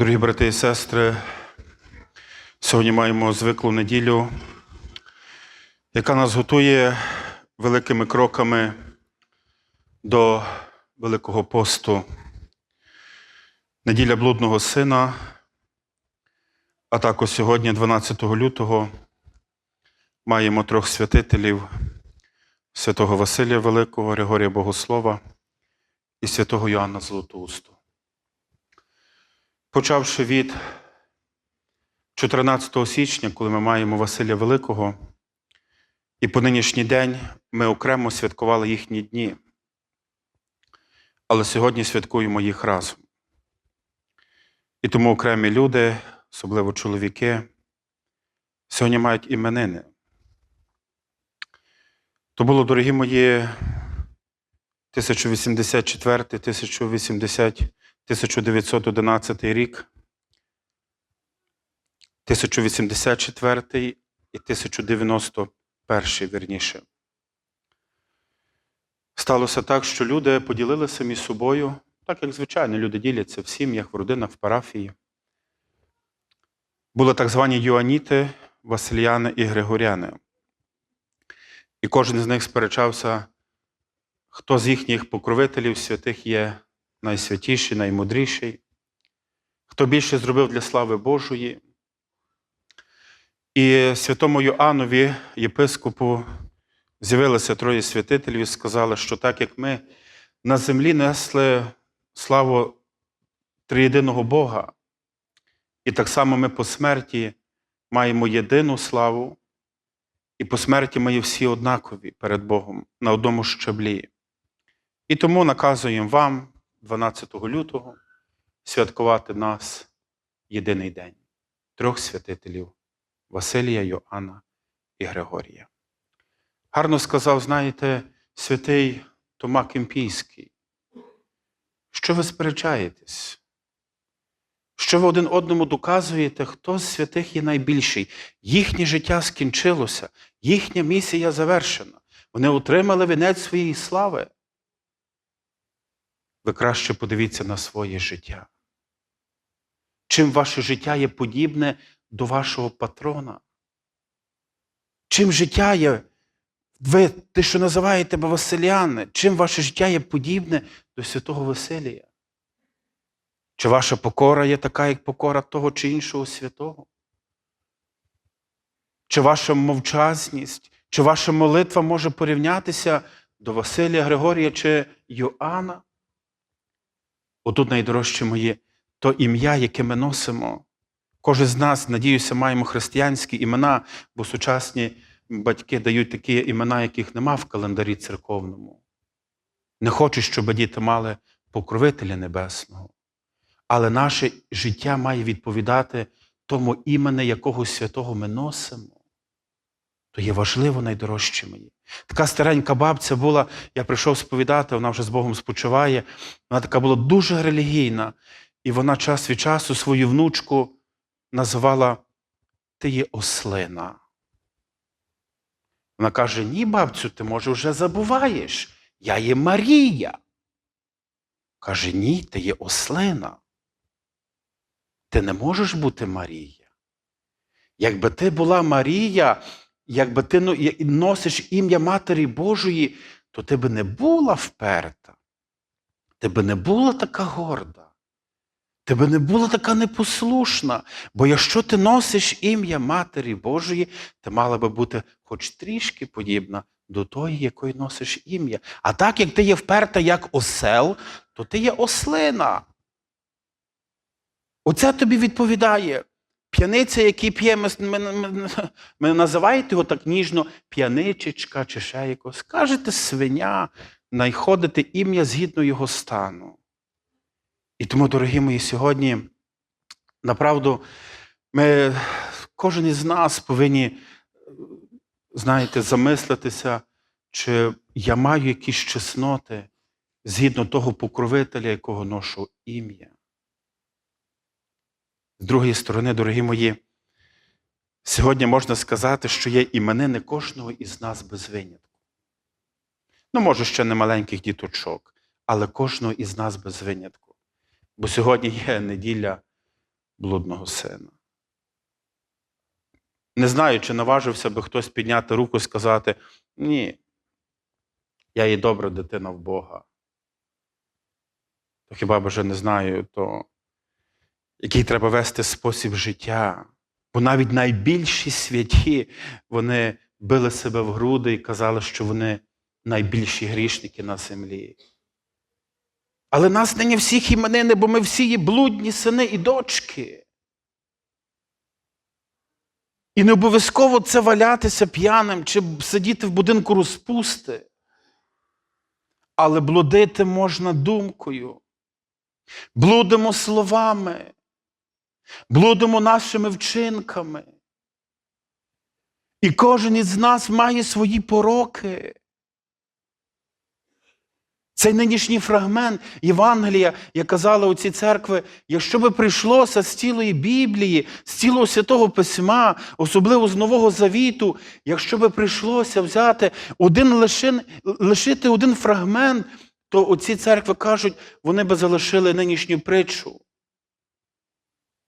Дорогі брати і сестри, сьогодні маємо звиклу неділю, яка нас готує великими кроками до Великого посту. Неділя блудного сина, а також сьогодні, 12 лютого, маємо трьох святителів святого Василія Великого, Григорія Богослова і святого Йоанна Златоусту. Почавши від 14 січня, коли ми маємо Василя Великого, і по нинішній день ми окремо святкували їхні дні. Але сьогодні святкуємо їх разом. І тому окремі люди, особливо чоловіки, сьогодні мають іменини. То було, дорогі мої, 1084, 1080, 1911 рік, 1084 і 1091 вірніше. Сталося так, що люди поділилися між собою, так як звичайно люди діляться в сім'ях, в родинах, в парафії. Були так звані Йоаніти, Васильяни і Григоряни. І кожен з них сперечався, хто з їхніх покровителів святих є найсвятіший, наймудріший, хто більше зробив для слави Божої. І святому Йоаннові, єпископу, з'явилися троє святителів і сказали, що так як ми на землі несли славу триєдиного Бога, і так само ми по смерті маємо єдину славу, і по смерті ми є всі однакові перед Богом на одному щаблі. І тому наказуємо вам, 12 лютого, святкувати нас єдиний день трьох святителів Василія, Йоанна і Григорія. Гарно сказав, знаєте, святий Тома Кемпійський. Що ви сперечаєтесь? Що ви один одному доказуєте, хто з святих є найбільший? Їхнє життя скінчилося, їхня місія завершена. Вони отримали вінець своєї слави. Ви краще подивіться на своє життя. Чим ваше життя є подібне до вашого патрона? Чим життя є, ви, те, що називаєте Василяни, чим ваше життя є подібне до святого Василія? Чи ваша покора є така, як покора того чи іншого святого? Чи ваша мовчазність, чи ваша молитва може порівнятися до Василія Григорія чи Йоанна? Отут найдорожче моє то ім'я, яке ми носимо. Кожен з нас, надіюся, маємо християнські імена, бо сучасні батьки дають такі імена, яких нема в календарі церковному. Не хочуть, щоб діти мали покровителя небесного. Але наше життя має відповідати тому імені, якого святого ми носимо. То є важливо найдорожче мені. Така старенька бабця була, я прийшов сповідати, вона вже з Богом спочиває. Вона така була дуже релігійна, і вона час від часу свою внучку називала Ти є ослина. Вона каже: Ні, бабцю, ти може вже забуваєш. Я є Марія. Каже, ні, ти є ослина. Ти не можеш бути Марія. Якби ти була Марія, якби ти носиш ім'я Матері Божої, то ти би не була вперта, ти би не була така горда, ти би не була така непослушна. Бо якщо ти носиш ім'я Матері Божої, ти мала би бути хоч трішки подібна до тої, якої носиш ім'я. А так як ти є вперта як осел, то ти є ослина. Оце тобі відповідає. П'яниця, який п'є, ми, ми, ми, ми називаєте його так ніжно, п'яничечка чи ще якось. Кажете свиня, найходите ім'я згідно його стану. І тому, дорогі мої, сьогодні, направду, ми, кожен із нас повинні, знаєте, замислитися, чи я маю якісь чесноти згідно того покровителя, якого ношу ім'я. З другої сторони, дорогі мої, сьогодні можна сказати, що є іменини кожного із нас без винятку. Ну, може, ще не маленьких діточок, але кожного із нас без винятку. Бо сьогодні є неділя блудного сина. Не знаю, чи наважився би хтось підняти руку і сказати: ні, я є добра дитина в Бога. То хіба б вже не знаю, то який треба вести спосіб життя. Бо навіть найбільші святі вони били себе в груди і казали, що вони найбільші грішники на землі. Але нас нині всіх іменини, бо ми всі є блудні сини і дочки. І не обов'язково це валятися п'яним чи сидіти в будинку розпусти. Але блудити можна думкою. Блудимо словами, блудимо нашими вчинками. І кожен із нас має свої пороки. Цей нинішній фрагмент Євангелія, як казали оці церкви, якщо би прийшлося з цілої Біблії, з цілого Святого Письма, особливо з Нового Завіту, якщо би прийшлося взяти один лишин, лишити один фрагмент, то оці церкви кажуть, вони би залишили нинішню притчу.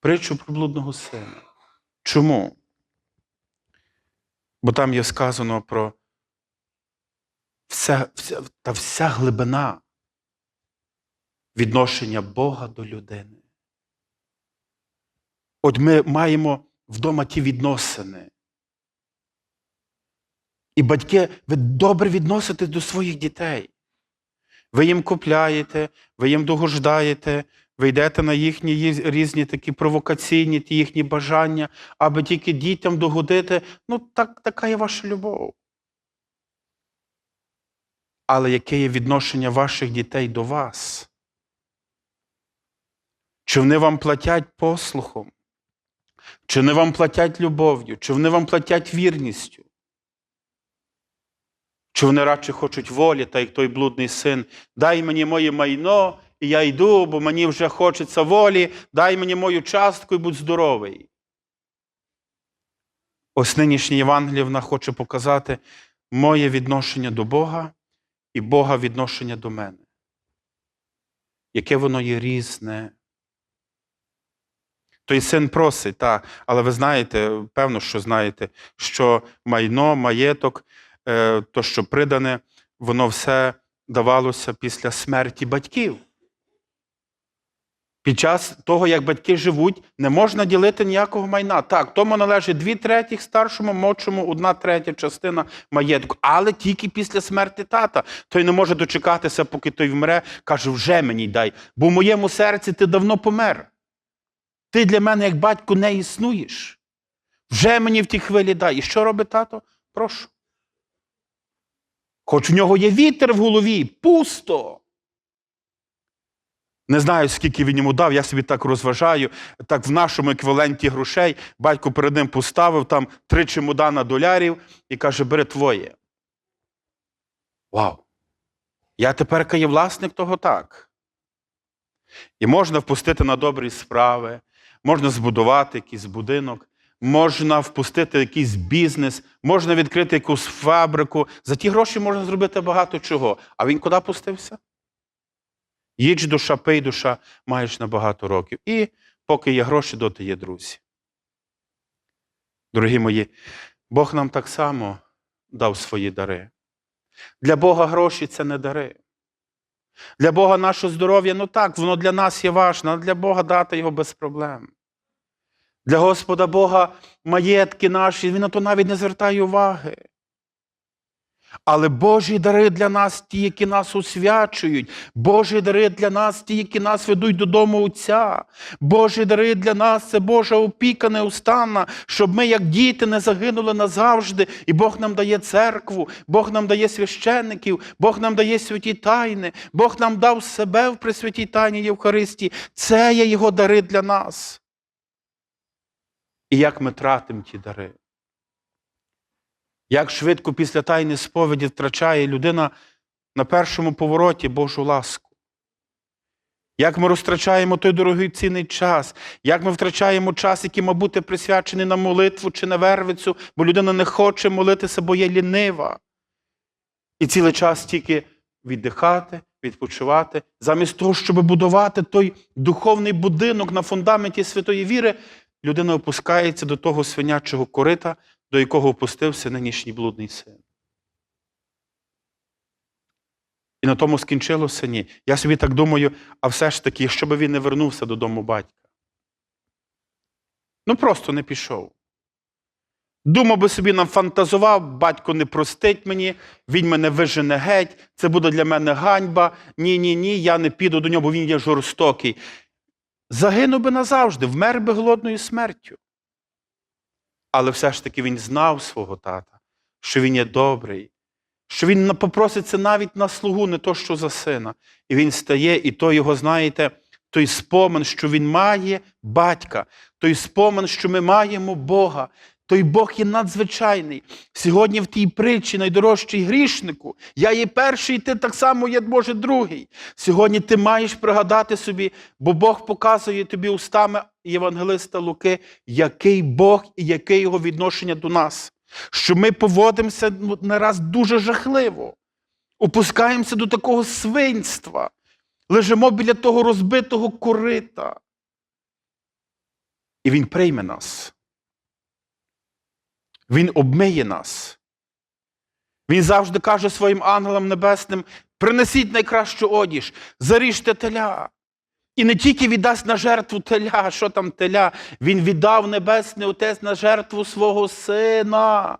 Притчу про блудного сина. Чому? Бо там є сказано про вся, вся, та вся глибина відношення Бога до людини. От ми маємо вдома ті відносини. І батьки, ви добре відноситесь до своїх дітей. Ви їм купляєте, ви їм догождаєте, ви йдете на їхні різні такі провокаційні ті їхні бажання, аби тільки дітям догодити. Ну, так, така є ваша любов. Але яке є відношення ваших дітей до вас? Чи вони вам платять послухом? Чи вони вам платять любов'ю? Чи вони вам платять вірністю? Чи вони радше хочуть волі, та як той блудний син, дай мені моє майно, і я йду, бо мені вже хочеться волі, дай мені мою частку і будь здоровий. Ось нинішнє Євангеліє вона хоче показати моє відношення до Бога і Бога відношення до мене. Яке воно є різне. Той син просить, так, але ви знаєте, певно, що знаєте, що майно, маєток, е, то, що придане, воно все давалося після смерті батьків. Під час того, як батьки живуть, не можна ділити ніякого майна. Так, тому належить дві третіх старшому, молодшому, одна третя частина маєтку, але тільки після смерті тата. Той не може дочекатися, поки той вмре, каже, вже мені дай, бо в моєму серці ти давно помер. Ти для мене, як батько, не існуєш. Вже мені в тій хвилі дай. І що робить тато? Прошу. Хоч у нього є вітер в голові, пусто. Не знаю, скільки він йому дав, я собі так розважаю. Так в нашому еквіваленті грошей батько перед ним поставив там три чемодана долярів і каже: бери твоє. Вау! Я тепер є власник того так. І можна впустити на добрі справи, можна збудувати якийсь будинок, можна впустити якийсь бізнес, можна відкрити якусь фабрику. За ті гроші можна зробити багато чого. А він куди пустився? Їдь душа, пий душа, маєш на багато років. І поки є гроші, доти є друзі. Дорогі мої, Бог нам так само дав свої дари. Для Бога гроші це не дари. Для Бога наше здоров'я, ну так, воно для нас є важне, але для Бога дати його без проблем. Для Господа Бога маєтки наші, Він на то навіть не звертає уваги. Але Божі дари для нас ті, які нас освячують, Божі дари для нас ті, які нас ведуть додому Отця. Божі дари для нас це Божа опіка неустанна, щоб ми, як діти, не загинули назавжди. І Бог нам дає церкву, Бог нам дає священників, Бог нам дає святі тайни, Бог нам дав себе в присвятій тайні Євхаристії. Це є Його дари для нас. І як ми тратимо ті дари? Як швидко після тайни сповіді втрачає людина на першому повороті Божу ласку. Як ми розтрачаємо той дорогий цінний час, як ми втрачаємо час, який мав бути присвячений на молитву чи на вервицю, бо людина не хоче молитися, бо є лінива. І цілий час тільки віддихати, відпочивати. Замість того, щоб будувати той духовний будинок на фундаменті святої віри, людина опускається до того свинячого корита, до якого опустився нинішній блудний син. І на тому скінчилося ні. Я собі так думаю, а все ж таки, якщо би він не вернувся додому батька. Ну просто не пішов. Думав би собі нафантазував, батько не простить мені, він мене вижене геть, це буде для мене ганьба. Ні, ні, ні, я не піду до нього, бо він є жорстокий. Загинув би назавжди, вмер би голодною смертю. Але все ж таки він знав свого тата, що він є добрий, що він попроситься навіть на слугу, не то що за сина. І він стає, і то його, знаєте, той спомин, що він має батька, той спомин, що ми маємо Бога. Той Бог є надзвичайний. Сьогодні в тій притчі найдорожчий грішнику. Я є перший, і ти так само є, Боже, другий. Сьогодні ти маєш пригадати собі, бо Бог показує тобі устами Євангелиста Луки, який Бог і яке його відношення до нас. Що ми поводимося ну, не раз дуже жахливо, опускаємося до такого свинства, лежимо біля того розбитого корита. І Він прийме нас. Він обмиє нас. Він завжди каже своїм ангелам небесним: принесіть найкращу одіж, заріжте теля. І не тільки віддасть на жертву теля, що там теля, він віддав Небесний Отець на жертву свого сина.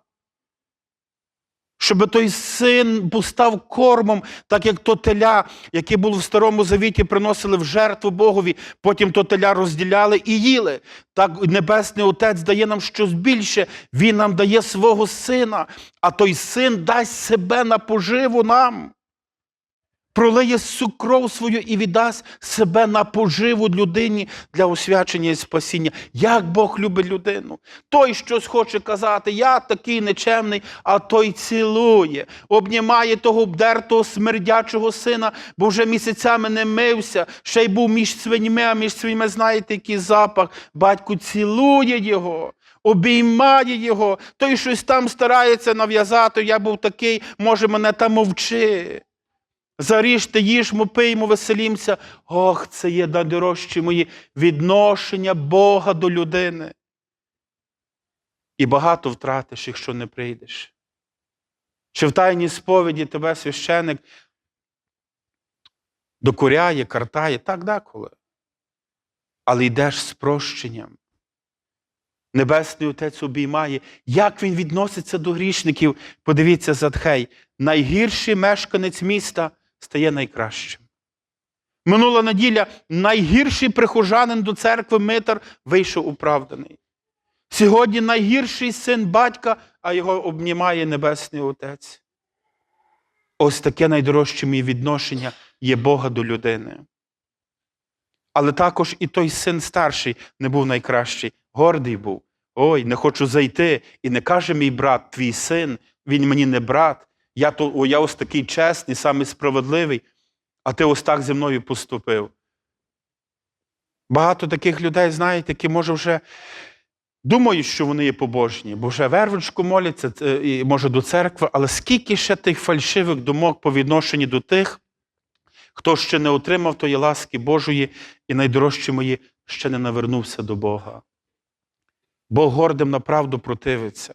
Щоб той син став кормом, так як то теля, яке було в Старому Завіті, приносили в жертву Богові, потім то теля розділяли і їли. Так Небесний Отець дає нам щось більше, Він нам дає свого сина, а той син дасть себе на поживу нам. Пролиє всю кров свою і віддасть себе на поживу людині для освячення і спасіння. Як Бог любить людину. Той щось хоче казати, я такий нечемний, а той цілує, обнімає того обдертого смердячого сина, бо вже місяцями не мився, ще й був між свиньми, а між свиньми, знаєте, який запах. Батько цілує його. Обіймає його, той щось там старається нав'язати. Я був такий, може, мене там мовчи. Заріжте, їжмо, пиймо, веселімся. Ох, це є найдорожчі мої відношення Бога до людини. І багато втратиш, якщо не прийдеш. Чи в тайній сповіді тебе священик докоряє, картає, так деколи. Але йдеш з прощенням. Небесний Отець обіймає. Як він відноситься до грішників? Подивіться, Задхей, найгірший мешканець міста стає найкращим. Минула неділя найгірший прихожанин до церкви Митар вийшов оправданий. Сьогодні найгірший син батька, а його обнімає Небесний Отець. Ось таке найдорожче мій відношення є Бога до людини. Але також і той син старший не був найкращий, гордий був. Ой, не хочу зайти. І не каже мій брат, твій син, він мені не брат. Я то, о, я ось такий чесний, самий справедливий, а ти ось так зі мною поступив. Багато таких людей, знаєте, які може вже думають, що вони є побожні, бо вже вервичку моляться, і, може до церкви, але скільки ще тих фальшивих думок по відношенню до тих, хто ще не отримав тої ласки Божої, і найдорожчі мої ще не навернувся до Бога. Бог гордим на правду противиться.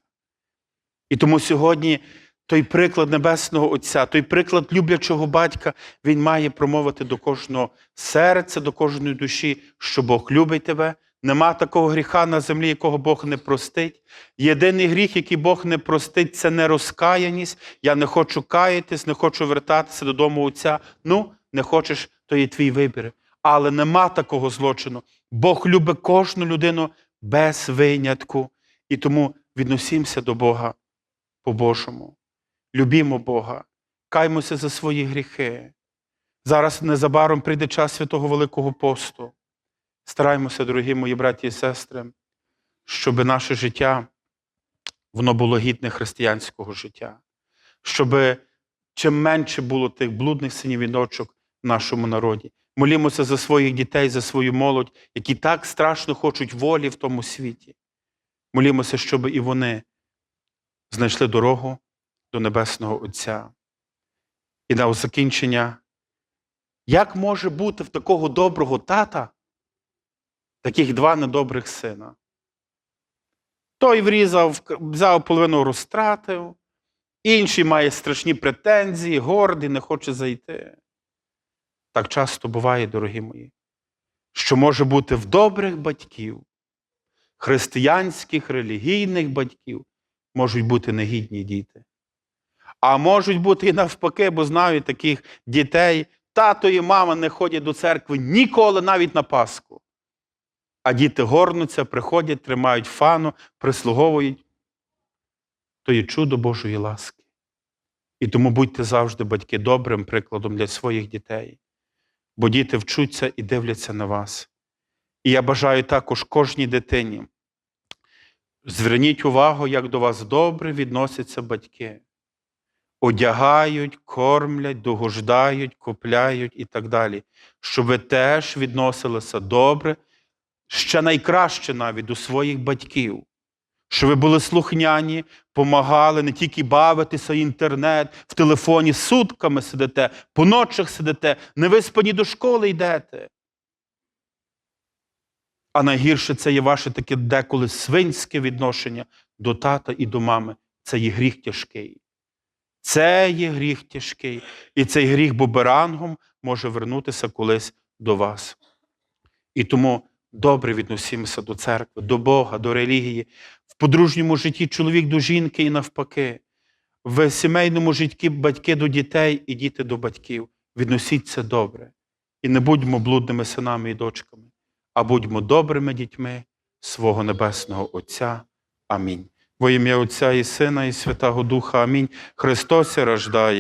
І тому сьогодні той приклад Небесного Отця, той приклад люблячого батька, він має промовити до кожного серця, до кожної душі, що Бог любить тебе. Нема такого гріха на землі, якого Бог не простить. Єдиний гріх, який Бог не простить, це нерозкаяність. Я не хочу каятись, не хочу вертатися додому Отця. Ну, не хочеш, то є твій вибір. Але нема такого злочину. Бог любить кожну людину без винятку. І тому відносімося до Бога по-божому. Любімо Бога, каймося за свої гріхи. Зараз незабаром прийде час святого Великого посту. Стараймося, дорогі мої браті і сестри, щоб наше життя воно було гідне християнського життя, щоб чим менше було тих блудних синів і дочок в нашому народі. Молімося за своїх дітей, за свою молодь, які так страшно хочуть волі в тому світі. Молімося, щоб і вони знайшли дорогу до Небесного Отця. І на закінчення Як може бути в такого доброго тата таких два недобрих сина? Той врізав, взяв половину розтратив, інший має страшні претензії, гордий, не хоче зайти. Так часто буває, дорогі мої, що може бути в добрих батьків, християнських, релігійних батьків, можуть бути негідні діти. А можуть бути і навпаки, бо знаю таких дітей, тато і мама не ходять до церкви ніколи навіть на Пасху. А діти горнуться, приходять, тримають фану, прислуговують. То є чудо Божої ласки. І тому будьте завжди батьки добрим прикладом для своїх дітей, бо діти вчуться і дивляться на вас. І я бажаю також кожній дитині. Зверніть увагу, як до вас добре відносяться батьки. Одягають, кормлять, догождають, купляють і так далі. Щоб ви теж відносилися добре, ще найкраще навіть до своїх батьків. Щоб ви були слухняні, помагали не тільки бавитися інтернет, в телефоні сутками сидите, по ночах сидите, невиспані до школи йдете. А найгірше це є ваше таке деколи свинське відношення до тата і до мами. Це є гріх тяжкий. Це є гріх тяжкий. І цей гріх буберангом може вернутися колись до вас. І тому добре відносимося до церкви, до Бога, до релігії, в подружньому житті чоловік до жінки і навпаки, в сімейному житті батьки до дітей і діти до батьків. Відносіться добре. І не будьмо блудними синами і дочками, а будьмо добрими дітьми свого Небесного Отця. Амінь. Во ім'я Отця і Сина, і Святого Духа. Амінь. Христос рождає.